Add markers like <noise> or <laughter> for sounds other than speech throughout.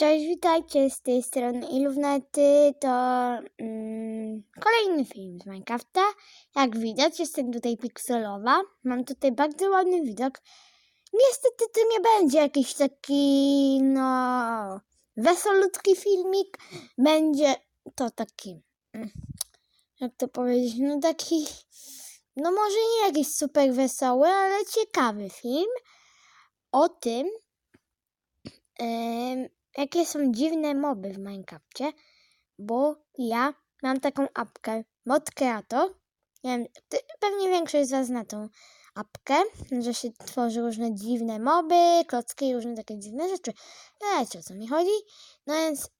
Cześć, witajcie z tej strony Illuminati. To mm, kolejny film z Minecrafta. Jak widać, jestem tutaj pikselowa. Mam tutaj bardzo ładny widok. Niestety to nie będzie jakiś taki, no, wesolutki filmik. Będzie to taki, mm, jak to powiedzieć, no taki, no może nie jakiś super wesoły, ale ciekawy film o tym, em, jakie są dziwne moby w Minecrafcie, bo ja mam taką apkę Mod Creator. Nie wiem, pewnie większość z Was zna tą apkę, że się tworzy różne dziwne moby, klocki i różne takie dziwne rzeczy. Wiecie o co mi chodzi? No więc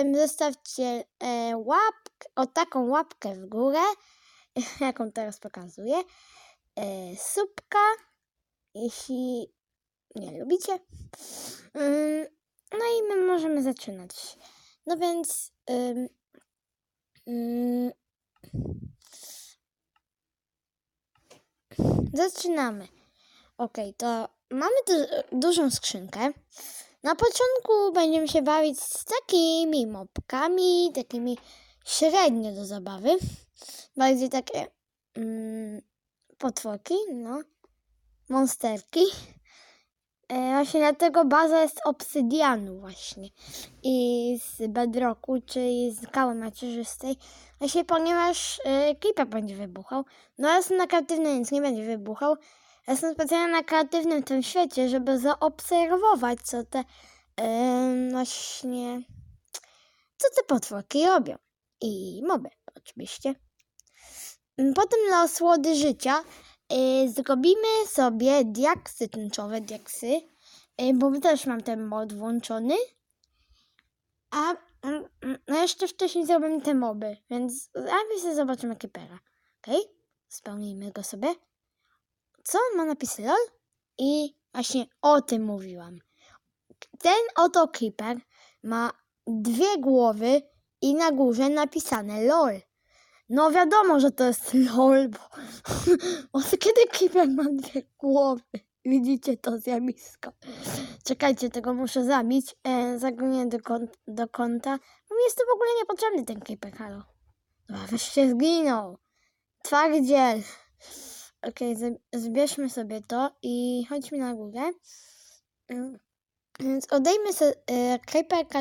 ym, zostawcie e, łapkę, o taką łapkę w górę, <laughs> jaką teraz pokazuję, e, subka, jeśli nie lubicie. Ym, no i my możemy zaczynać. No więc. Ym, zaczynamy. Ok, to mamy du- dużą skrzynkę. Na początku będziemy się bawić z takimi mopkami, takimi średnio do zabawy. Bardziej takie mm, potworki, no. Monsterki. Właśnie dlatego baza jest obsydianu właśnie i z bedrocku, czyli z skały macierzystej. Właśnie ponieważ e, creeper będzie wybuchał. No jestem na kreatywnym, nic nie będzie wybuchał. Ja jestem specjalnie na kreatywnym tym świecie, żeby zaobserwować, co te e, właśnie, co te potworki robią. I moby oczywiście. Potem dla osłody życia y, zrobimy sobie diaksy tęczowe, diaksy, y, bo też mam ten mod włączony. A mm, mm, no jeszcze wcześniej zrobimy te moby, więc najpierw zobaczymy creepera. Okej, spełnijmy go sobie. Co ma napisy LOL? I właśnie o tym mówiłam. Ten oto creeper ma dwie głowy i na górze napisane LOL. No wiadomo, że to jest <laughs> LOL, bo <laughs> od kiedy Creeper ma dwie głowy? Widzicie to zjawisko. Czekajcie, tego muszę zabić. E, zagonię do, kon- do konta. Bo mi jest to w ogóle niepotrzebny ten Creeper, halo. Dobra, weź zginął. Twardziel. Okej, okay, zbierzmy sobie to i chodźmy na górę. Mm, Więc odejmę sobie e,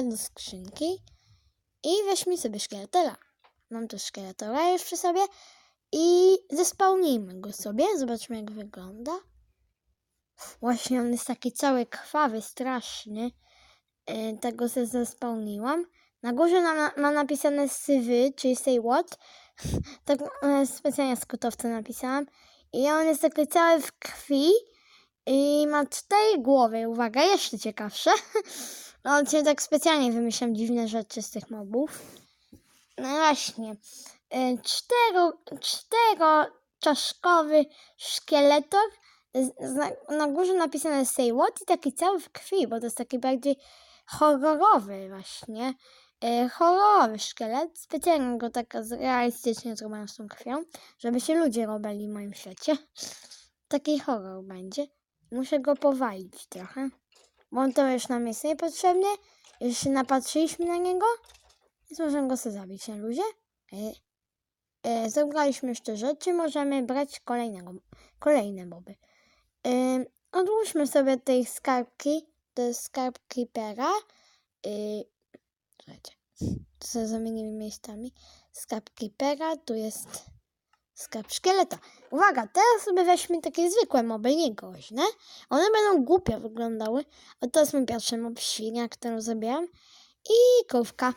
do skrzynki i weźmy sobie szkieletera. Mam tu szkieletora już przy sobie i zespełnijmy go sobie. Zobaczmy jak wygląda. Właśnie on jest taki cały krwawy, straszny. Yy, tego sobie zespełniłam. Na górze ma, ma napisane sywy, czyli say what. <laughs> tak e, specjalnie skutowce napisałam. I on jest taki cały w krwi i ma cztery głowy. Uwaga, jeszcze ciekawsze. <laughs> no, cię tak specjalnie wymyślam dziwne rzeczy z tych mobów. No właśnie. Y, Cztero, czteroczaszkowy szkieletor. Na, górze napisane say what i taki cały w krwi, bo to jest taki bardziej horrorowy właśnie. Y, horrorowy szkielet. Specjalnie go tak realistycznie zrobiłem z tą krwią, żeby się ludzie robili w moim świecie. Taki horror będzie. Muszę go powalić trochę. Bo on to już nam jest niepotrzebny. Już się napatrzyliśmy na niego. Więc możemy go sobie zabić na luzie. E, e, zebraliśmy jeszcze rzeczy, możemy brać kolejnego, kolejne moby. E, odłóżmy sobie tej skarbki, to jest skarb Creepera. E, słuchajcie, to sobie zamienimy miejscami. Skarb Creepera, tu jest skarb szkieleta. Uwaga, teraz sobie weźmy takie zwykłe moby, nie groźne. One będą głupio wyglądały. A to jest mój pierwszy mob świnia, którą zabieram. I krówka.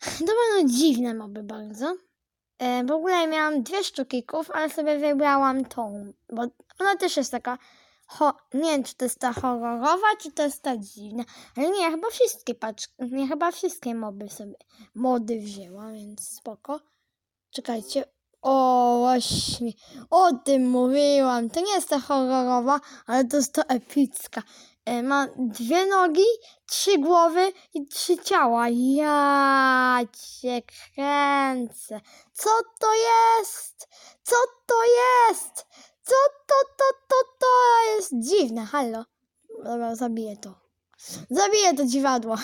To będą dziwne moby bardzo. E, w ogóle miałam dwie sztuki ale sobie wybrałam tą, bo ona też jest taka, nie wiem czy to jest ta horrorowa, czy to jest ta dziwna, ale nie, ja chyba wszystkie paczki, nie, chyba wszystkie moby sobie, mody wzięłam, więc spoko. Czekajcie, o właśnie, o tym mówiłam, to nie jest ta horrorowa, ale to jest ta epicka. E, ma dwie nogi, trzy głowy i trzy ciała. Ja cię kręcę. Co to jest? Co to jest? Co to, to, to, to jest? Dziwne, halo. Dobra, zabiję to. Zabiję to dziwadło.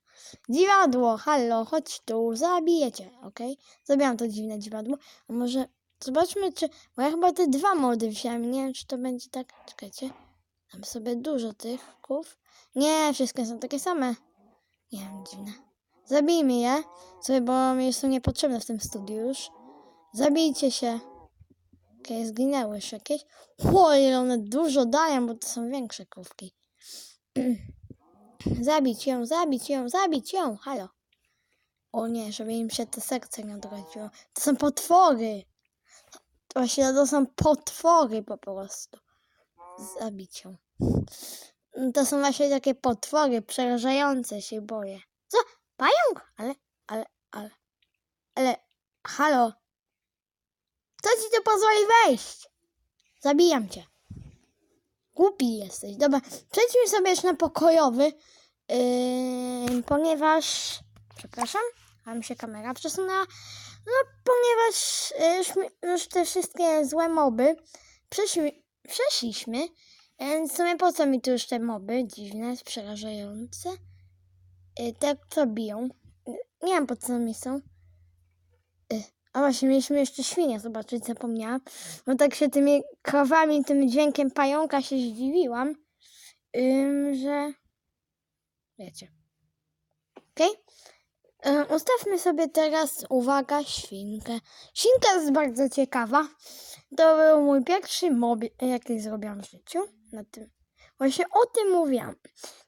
<laughs> Dziwadło, hallo, chodź tu, zabijecie, okej? Zabijam to dziwne dziwadło. A może zobaczmy, czy... Bo ja chyba te dwa mody wziąłem, nie wiem, czy to będzie tak... Czekajcie. Mam sobie dużo tych ków. Nie, wszystkie są takie same. Nie wiem, dziwne. Zabijmy je, sobie, bo mi są niepotrzebne w tym studiu już. Zabijcie się. Okej, zginęły już jakieś. O, ile one dużo dają, bo to są większe krówki. <clears throat> zabić ją, zabić ją, zabić ją, halo. O nie, żeby im się te serce nie odrodziło. To są potwory. Właśnie to są potwory po prostu. Zabić ją. To są właśnie takie potwory przerażające, się boję. Co? Pająk? Ale, ale, ale, ale, halo. Kto ci to pozwoli wejść? Zabijam cię. Głupi jesteś. Dobra, przejdźmy sobie już na pokojowy, yy, ponieważ... Przepraszam, a mi się kamera przesunęła. No, ponieważ yy, już, już te wszystkie złe moby przeszli, przeszliśmy, więc w sumie po co mi tu już te moby dziwne, przerażające? Te, co biją. Yy, Nie wiem, po co mi są. Yy, a właśnie, mieliśmy jeszcze świnie zobaczyć, zapomniałam. No tak się tymi krowami, tym dźwiękiem pająka się zdziwiłam, że... Wiecie. Okej? Ym, Ustawmy sobie teraz, uwaga, świnkę. Świnka jest bardzo ciekawa. To był mój pierwszy mob, jaki zrobiłam w życiu. Na tym. Właśnie o tym mówiłam.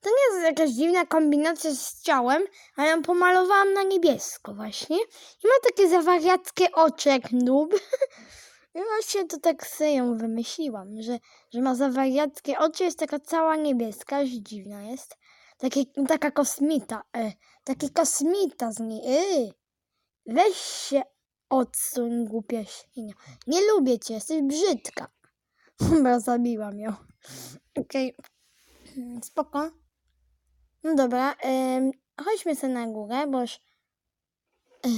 To nie jest jakaś dziwna kombinacja z ciałem, ale ją pomalowałam na niebiesko właśnie. I ma takie zawariackie oczy jak nub. <laughs> I właśnie to tak sobie ją wymyśliłam, że, że ma zawariackie oczy, jest taka cała niebieska, aż dziwna jest. Takie, taka kosmita, e, taki kosmita z niej. E. Weź się odsuń, głupia świnia. Nie lubię cię, jesteś brzydka. <laughs> Dobra, zabiłam ją. Okej, Mm, spoko. No dobra, em, chodźmy sobie na górę, bo już eh,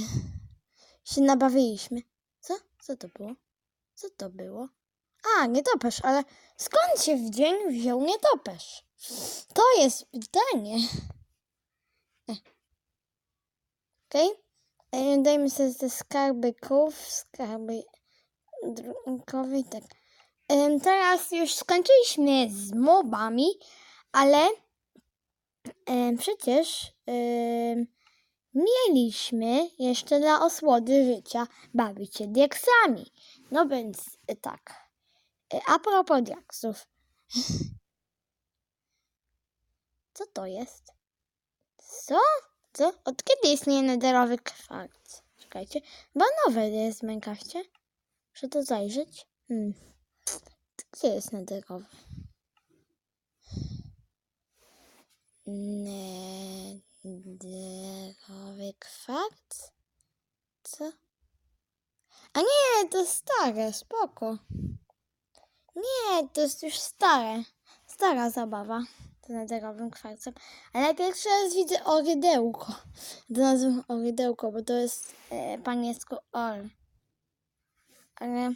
się nabawiliśmy. Co? Co to było? Co to było? A, nietoperz, ale skąd się w dzień wziął nietoperz? To jest pytanie. Eh. Okej. Okay. Dajmy sobie te skarby krów, skarby drunkowe tak. Em, Teraz już skończyliśmy z mobami, ale przecież mieliśmy jeszcze dla osłody życia bawić się diaksami. No więc e, tak. A propos diaksów. Co to jest? Co? Co? Od kiedy istnieje nederowy kwarc? Czekajcie. Chyba nowe jest w Minecrafcie. Muszę to zajrzeć. Hmm. Gdzie jest nederowy? Nederowy kwarc? Co? A nie, to stare, spoko. Nie, to jest już stare. Stara zabawa z nederowym kwarcem. Ale pierwszy raz widzę orydełko. Nazywam orydełko, bo to jest e, po angielsku or. Ale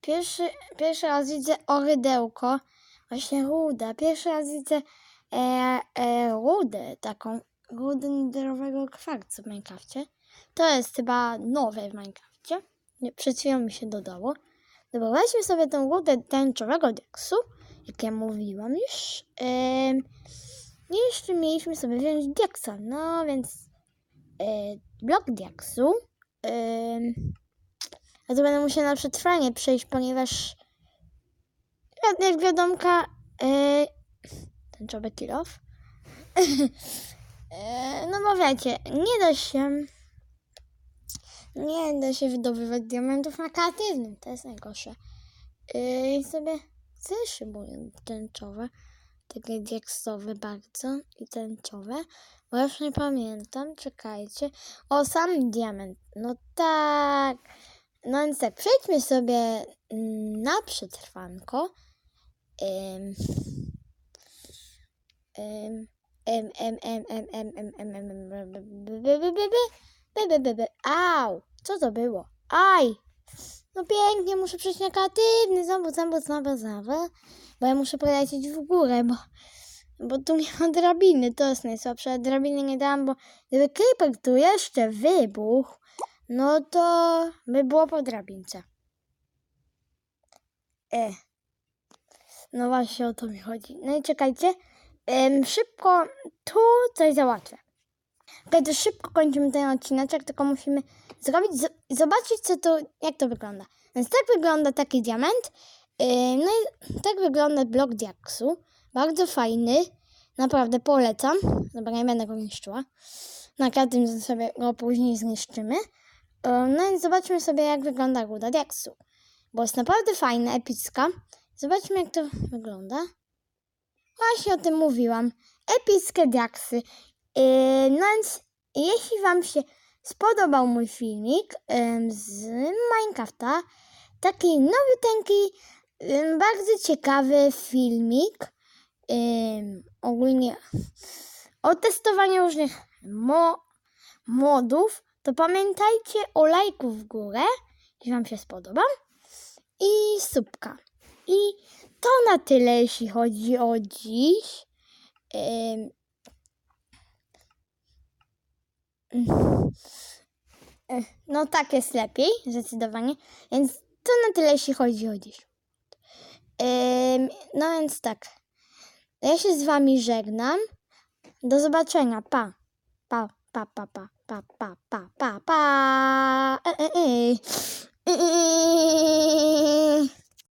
pierwszy, pierwszy raz widzę orydełko. Właśnie ruda. Pierwszy raz widzę e, e, rudę, taką rudę nederowego kwarcu w Minecrafcie. To jest chyba nowe w Minecrafcie. Przed chwilą mi się dodało. Dobra, weźmy sobie tą rudę tęczowego diaksu, jak ja mówiłam już. I jeszcze mieliśmy sobie wziąć diaksa, no więc e, blok diaksu. em, a to będę musiała na przetrwanie przejść, ponieważ jak- wiadomka e, tęczowy kill off. <laughs> e, no bo wiecie, nie da się nie da się wydobywać diamentów na kreatywnym, to jest najgorsze. Yy, I sobie zeszybuję tęczowe, takie diaksowe bardzo i tęczowe, bo już nie pamiętam, czekajcie. O, sam diament, no tak. No więc tak, przejdźmy sobie mm, na przetrwanko. Ym, ym, em, em, em, em, em, em, em, em, em, em, em, by, by, by, by, by. By, by, by, by. Au! Co to było? Aj! No pięknie, muszę przejść na kreatywny. Znowu, znowu, znowu, znowu. Bo ja muszę polecieć w górę, bo bo tu nie ma drabiny, to jest najsłabsze. Drabiny nie dałam, bo gdyby creeper tu jeszcze wybuchł, no to by było po drabince. E. No właśnie o to mi chodzi. No i czekajcie. Em, szybko tu coś załatwię. To szybko kończymy ten odcineczek, tylko musimy zrobić, zobaczyć co to, jak to wygląda. Więc tak wygląda taki diament. Yy, no i tak wygląda blok diaksu. Bardzo fajny. Naprawdę polecam. Dobra, nie będę go niszczyła. Na każdym sobie go później zniszczymy. Yy, No więc zobaczmy sobie, jak wygląda ruda diaksu. Bo jest naprawdę fajna, epicka. Zobaczmy, jak to wygląda. Właśnie o tym mówiłam. Epickie diaksy. Yy, no więc, jeśli Wam się spodobał mój filmik z Minecrafta, taki nowiuteńki, em, bardzo ciekawy filmik, ogólnie o testowaniu różnych mo modów, to pamiętajcie o lajku w górę, jeśli Wam się spodoba, i subka. I to na tyle, jeśli chodzi o dziś. <laughs> No tak jest lepiej, zdecydowanie. Więc to na tyle, jeśli chodzi o dziś. No więc tak. Ja się z wami żegnam. Do zobaczenia. Pa. Pa, pa, pa, pa, pa, pa, pa, pa, pa. E, e, e.